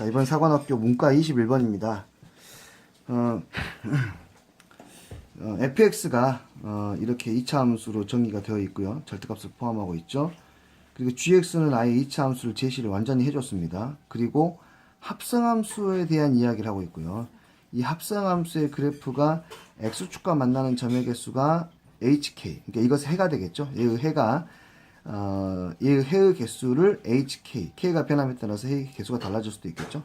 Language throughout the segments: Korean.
자, 이번 사관학교 문과 21번입니다. 어, 어, fx가 어, 이렇게 2차 함수로 정의가 되어 있고요. 절대값을 포함하고 있죠. 그리고 gx는 아예 2차 함수를 제시를 완전히 해줬습니다. 그리고 합성함수에 대한 이야기를 하고 있고요. 이 합성함수의 그래프가 x축과 만나는 점의 개수가 hk. 그러니까 이것은 해가 되겠죠. 얘의 해가 어, 얘의 해의 개수를 hk. k가 변함에 따라서 해의 개수가 달라질 수도 있겠죠.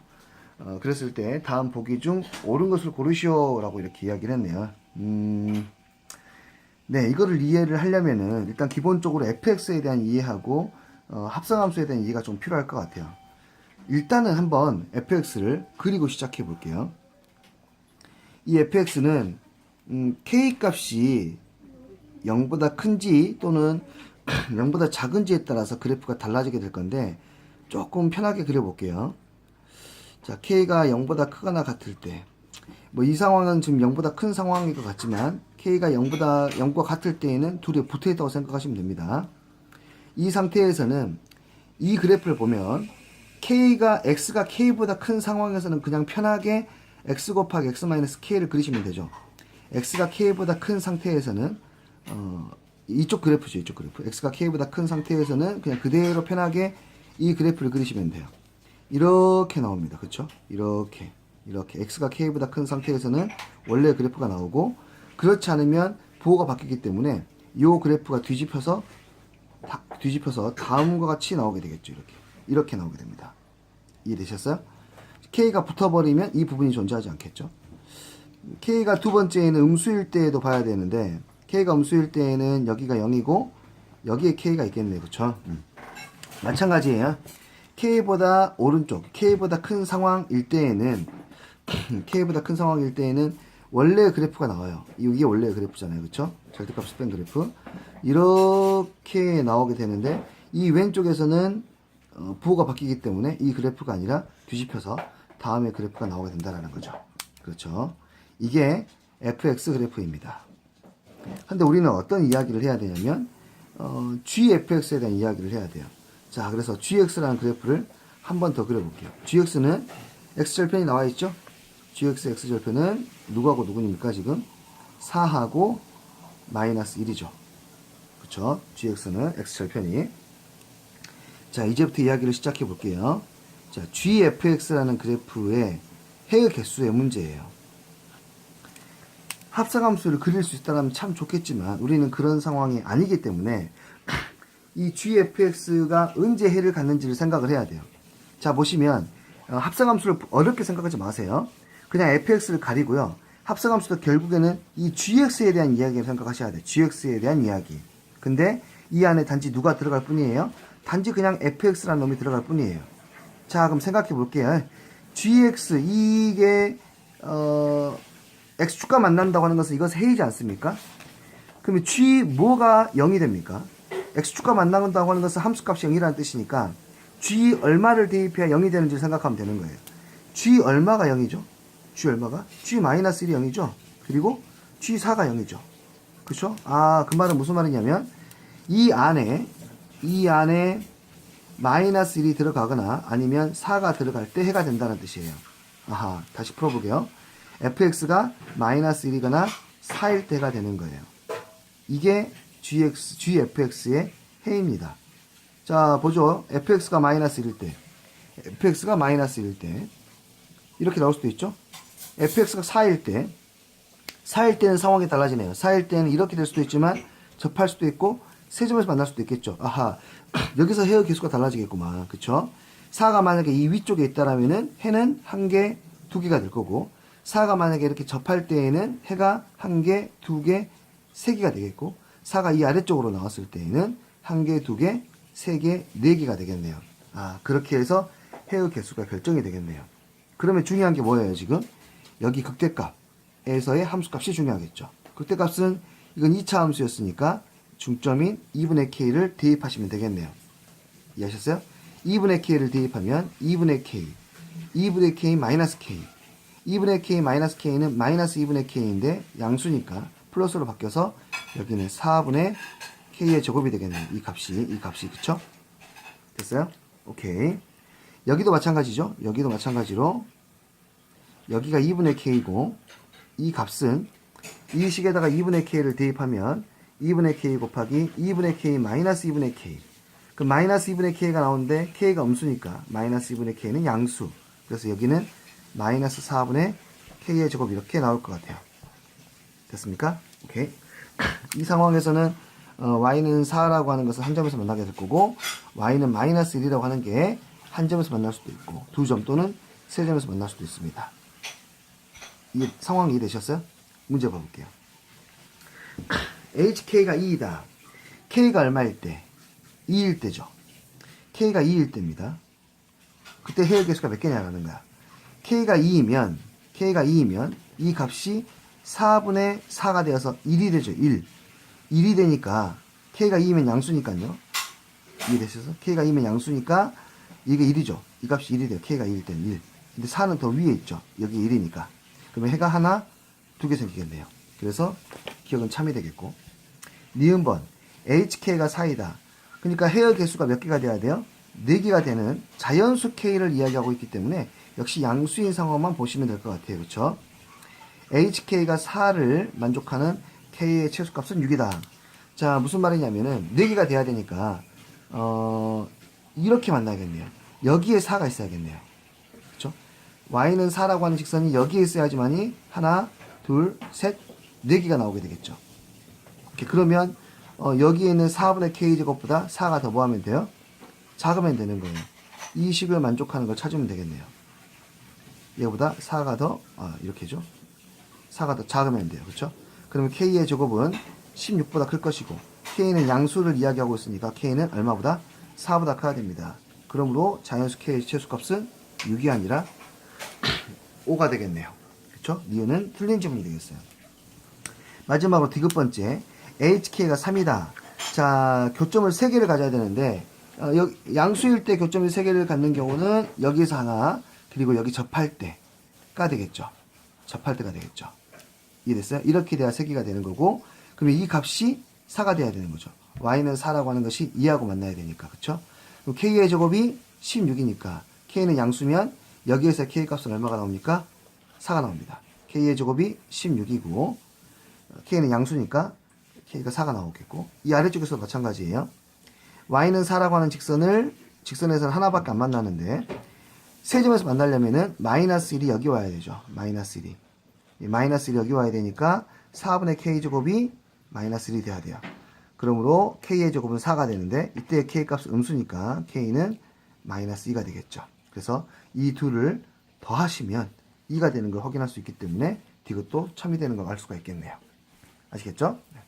어, 그랬을 때 다음 보기 중 옳은 것을 고르시오라고 이렇게 이야기를 했네요. 음, 네, 이거를 이해를 하려면은 일단 기본적으로 fx에 대한 이해하고 어, 합성함수에 대한 이해가 좀 필요할 것 같아요. 일단은 한번 fx를 그리고 시작해 볼게요. 이 fx는 음, k 값이 0보다 큰지 또는 0보다 작은지에 따라서 그래프가 달라지게 될 건데 조금 편하게 그려볼게요. 자, k가 0보다 크거나 같을 때, 뭐 이 상황은 지금 0보다 큰 상황인 것 같지만 k가 0보다 0과 같을 때에는 둘이 붙어 있다고 생각하시면 됩니다. 이 상태에서는 이 그래프를 보면 k가 x가 k보다 큰 상황에서는 그냥 편하게 x 곱하기 x 마이너스 k를 그리시면 되죠. x가 k보다 큰 상태에서는 어, 이쪽 그래프죠, 이쪽 그래프. x가 k보다 큰 상태에서는 그냥 그대로 편하게 이 그래프를 그리시면 돼요. 이렇게 나옵니다. 그쵸? 이렇게. 이렇게. x가 k보다 큰 상태에서는 원래 그래프가 나오고, 그렇지 않으면 부호가 바뀌기 때문에 이 그래프가 뒤집혀서, 다, 뒤집혀서 다음과 같이 나오게 되겠죠. 이렇게. 이렇게 나오게 됩니다. 이해되셨어요? k가 붙어버리면 이 부분이 존재하지 않겠죠? k가 두 번째에는 음수일 때에도 봐야 되는데, k가 음수일 때에는 여기가 0이고, 여기에 k가 있겠네요. 그쵸? 음. 마찬가지예요. K보다 오른쪽, K보다 큰 상황일 때에는 K보다 큰 상황일 때에는 원래 그래프가 나와요. 이게 원래 그래프잖아요. 그쵸? 절대값을 뺀 그래프. 이렇게 나오게 되는데 이 왼쪽에서는 어, 부호가 바뀌기 때문에 이 그래프가 아니라 뒤집혀서 다음에 그래프가 나오게 된다는 거죠. 그렇죠? 이게 fx 그래프입니다. 근데 우리는 어떤 이야기를 해야 되냐면 어, gfx에 대한 이야기를 해야 돼요. 자, 그래서 gx라는 그래프를 한 번 더 그려볼게요. gx는 x절편이 나와 있죠? gx x절편은 누구하고 누구입니까, 지금? 4하고 마이너스 1이죠. 그쵸? gx는 x절편이. 자, 이제부터 이야기를 시작해 볼게요. 자, gfx라는 그래프의 해의 개수의 문제예요. 합성함수를 그릴 수 있다면 참 좋겠지만 우리는 그런 상황이 아니기 때문에 이 gfx가 언제 해를 갖는지를 생각을 해야 돼요. 자, 보시면 어, 합성함수를 어렵게 생각하지 마세요. 그냥 fx를 가리고요. 합성함수도 결국에는 이 gx에 대한 이야기를 생각하셔야 돼요. gx에 대한 이야기. 근데 이 안에 단지 누가 들어갈 뿐이에요? 단지 그냥 fx라는 놈이 들어갈 뿐이에요. 자, 그럼 생각해 볼게요. gx 이게 어 x축과 만난다고 하는 것은 이것은 해이지 않습니까? 그러면 g 뭐가 0이 됩니까? x축과 만난다고 하는 것은 함수값이 0이라는 뜻이니까 g 얼마를 대입해야 0이 되는지 생각하면 되는 거예요. g 얼마가 0이죠? g 얼마가? g 마이너스 1이 0이죠? 그리고 g4가 0이죠. 그쵸? 아, 그 말은 무슨 말이냐면 이 안에 이 안에 마이너스 1이 들어가거나 아니면 4가 들어갈 때 해가 된다는 뜻이에요. 아하, 다시 풀어보게요. Fx가 마이너스 1이거나 4일 때가 되는 거예요. 이게 gx, gfx의 해입니다. 자, 보죠. fx가 마이너스 1일 때, fx가 마이너스 1일 때, 이렇게 나올 수도 있죠. fx가 4일 때, 4일 때는 상황이 달라지네요. 4일 때는 이렇게 될 수도 있지만, 접할 수도 있고, 세 점에서 만날 수도 있겠죠. 아하, 여기서 해의 개수가 달라지겠구만. 그쵸? 4가 만약에 이 위쪽에 있다라면은 해는 한 개, 두 개가 될 거고, 4가 만약에 이렇게 접할 때에는 해가 한 개, 두 개, 세 개가 되겠고, 4가 이 아래쪽으로 나왔을 때에는 한 개, 두 개, 세 개, 네 개가 되겠네요. 아, 그렇게 해서 해의 개수가 결정이 되겠네요. 그러면 중요한 게 뭐예요, 지금? 여기 극대값에서의 함수값이 중요하겠죠. 극대값은 이건 2차 함수였으니까 중점인 2분의 k를 대입하시면 되겠네요. 이해하셨어요? 2분의 k를 대입하면 2분의 k, 2분의 k 마이너스 k, 2분의 k 마이너스 k는 마이너스 2분의 k인데 양수니까 플러스로 바뀌어서 여기는 4분의 k의 제곱이 되겠네요. 이 값이 이 값이 그쵸? 됐어요? 오케이. 여기도 마찬가지죠. 여기도 마찬가지로 여기가 2분의 k고 이 값은 이 식에다가 2분의 k를 대입하면 2분의 k 곱하기 2분의 k 마이너스 2분의 k 그 마이너스 2분의 k가 나오는데 k가 음수니까 마이너스 2분의 k는 양수 그래서 여기는 마이너스 4분의 k의 제곱 이렇게 나올 것 같아요. 됐습니까? 오케이. 이 상황에서는 어, y는 4라고 하는 것은 한 점에서 만나게 될 거고 y는 마이너스 1이라고 하는 게 한 점에서 만날 수도 있고 두 점 또는 세 점에서 만날 수도 있습니다. 이 상황 이해되셨어요? 문제 봐볼게요. HK가 2이다. K가 얼마일 때? 2일 때죠. K가 2일 때입니다. 그때 해열 개수가 몇 개냐라는 거야 K가 2이면 K가 2이면 이 값이 4분의 4가 되어서 1이 되죠 1 1이 되니까 K가 2이면 양수니까요. 이해되셔서 K가 2면 양수니까 이게 1이죠. 이 값이 1이 돼요. K가 2일 때는 1 근데 4는 더 위에 있죠. 여기 1이니까. 그러면 해가 하나 두 개 생기겠네요. 그래서 기억은 참이 되겠고. 니은번 HK가 4이다. 그러니까 해열 개수가 몇 개가 돼야 돼요? 4개가 되는 자연수 K를 이야기하고 있기 때문에 역시 양수인 상황만 보시면 될 것 같아요 그렇죠? HK가 4를 만족하는 K의 최소값은 6이다. 자, 무슨 말이냐면은 4개가 돼야 되니까 어, 이렇게 만나야겠네요. 여기에 4가 있어야겠네요. 그렇죠? y는 4라고 하는 직선이 여기에 있어야지만이 하나, 둘, 셋, 4개가 나오게 되겠죠. 이렇게 그러면 어, 여기에 있는 4분의 k 제곱보다 4가 더 뭐하면 돼요? 작으면 되는 거예요. 이 식을 만족하는 걸 찾으면 되겠네요. 얘보다 4가 더 아, 이렇게죠. 4가 더 작으면 돼요. 그렇죠? 그러면 k의 제곱은 16보다 클 것이고 k는 양수를 이야기하고 있으니까 k는 얼마보다 4보다 커야 됩니다. 그러므로 자연수 k의 최소값은 6이 아니라 5가 되겠네요. 그렇죠? 니은은 틀린 질문이 되겠어요. 마지막으로 디귿 번째 HK가 3이다. 자, 교점을 3개를 가져야 되는데 어, 여- 양수일 때 교점을 3개를 갖는 경우는 여기서 하나 그리고 여기 접할 때가 되겠죠. 접할 때가 되겠죠. 이해됐어요? 이렇게 돼야 3개가 되는 거고 그러면 이 값이 4가 돼야 되는 거죠. y는 4라고 하는 것이 2하고 만나야 되니까 그렇죠? 그럼 k의 제곱이 16이니까 k는 양수면 여기에서 k 값은 얼마가 나옵니까? 4가 나옵니다. k의 제곱이 16이고 k는 양수니까 k가 4가 나오겠고 이 아래쪽에서 마찬가지예요. y는 4라고 하는 직선을 직선에서는 하나밖에 안 만나는데 세 점에서 만나려면은 마이너스 1이 여기 와야 되죠. 마이너스 1이. 이 마이너스 1이 여기 와야 되니까 4분의 k 제곱이 마이너스 1이 돼야 돼요. 그러므로 k의 제곱은 4가 되는데 이때 k 값은 음수니까 k는 마이너스 2가 되겠죠. 그래서 이 둘을 더하시면 2가 되는 걸 확인할 수 있기 때문에 디귿도 첨이 되는 걸 알 수가 있겠네요. 아시겠죠? 네.